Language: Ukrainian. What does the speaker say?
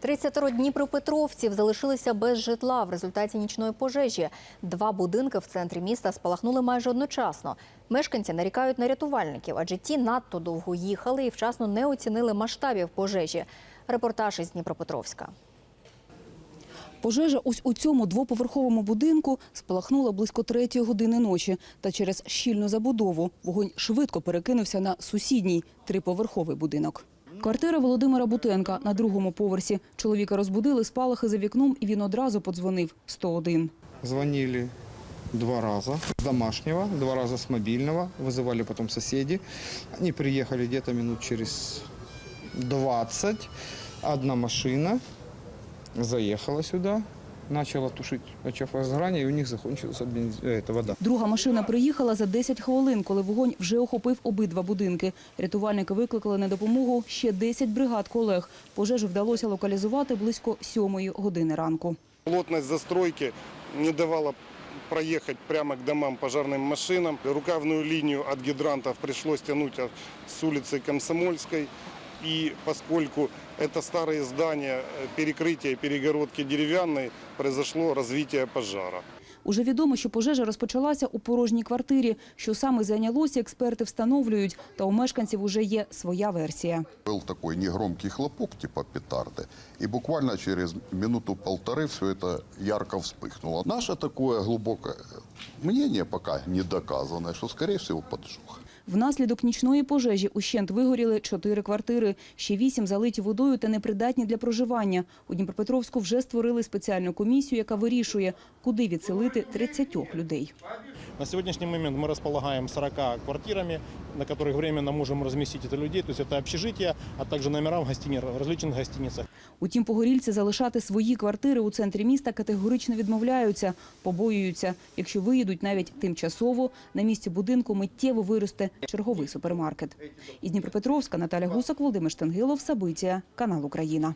30 дніпропетровців залишилися без житла в результаті нічної пожежі. Два будинки в центрі міста спалахнули майже одночасно. Мешканці нарікають на рятувальників, адже ті надто довго їхали і вчасно не оцінили масштабів пожежі. Репортаж із Дніпропетровська. Пожежа ось у цьому двоповерховому будинку спалахнула близько третьої години ночі. Та через щільну забудову вогонь швидко перекинувся на сусідній триповерховий будинок. Квартира Володимира Бутенка на другому поверсі. Чоловіка розбудили спалахи за вікном, і він одразу подзвонив 101. Дзвонили два рази з домашнього, два рази з мобільного. Визивали потім сусіди. Вони приїхали где-то минут через 20. Одна машина заїхала сюда, начала тушить очаг возгорания, и у них закончилась бенз- э, это вода. Друга машина приїхала за 10 хвилин, коли вогонь вже охопив обидва будинки. Рятувальники викликали на допомогу ще 10 бригад колег. Пожежу вдалося локалізувати близько 7 години ранку. Плотность застройки не давала проехать прямо к домам пожарным машинам. Рукавную линию от гидрантов пришлось тянуть от- с улицы Комсомольской. И поскольку это старые здания, э, перекрытие, перегородки деревянные, произошло развитие пожара. Уже відомо, що пожежа розпочалася у порожній квартирі. Що саме зайнялося, експерти встановлюють. Та у мешканців уже є своя версія. Был такой негромкий хлопок типа петарды, и буквально через минуту-полторы все это ярко вспыхнуло. Наше такое глубокое мнение пока не доказанное, что, скорее всего, поджог. Внаслідок нічної пожежі ущент вигоріли чотири квартири. Ще вісім залиті водою та непридатні для проживання. У Дніпропетровську вже створили спеціальну комісію, яка вирішує, куди відселити 30 людей. На сегодняшний момент мы располагаем 40 квартирами, на которых временно можем разместить это людей. То есть это общежитие, а также номера в, гостини... в различных гостиницах. Утім, погорільці залишати свої квартири у центрі міста категорично відмовляються, побоюються. Якщо виїдуть навіть тимчасово, на місці будинку миттєво виросте черговий супермаркет. Із Дніпропетровська Наталя Гусак, Володимир Штангилов, Сабиція, канал Україна.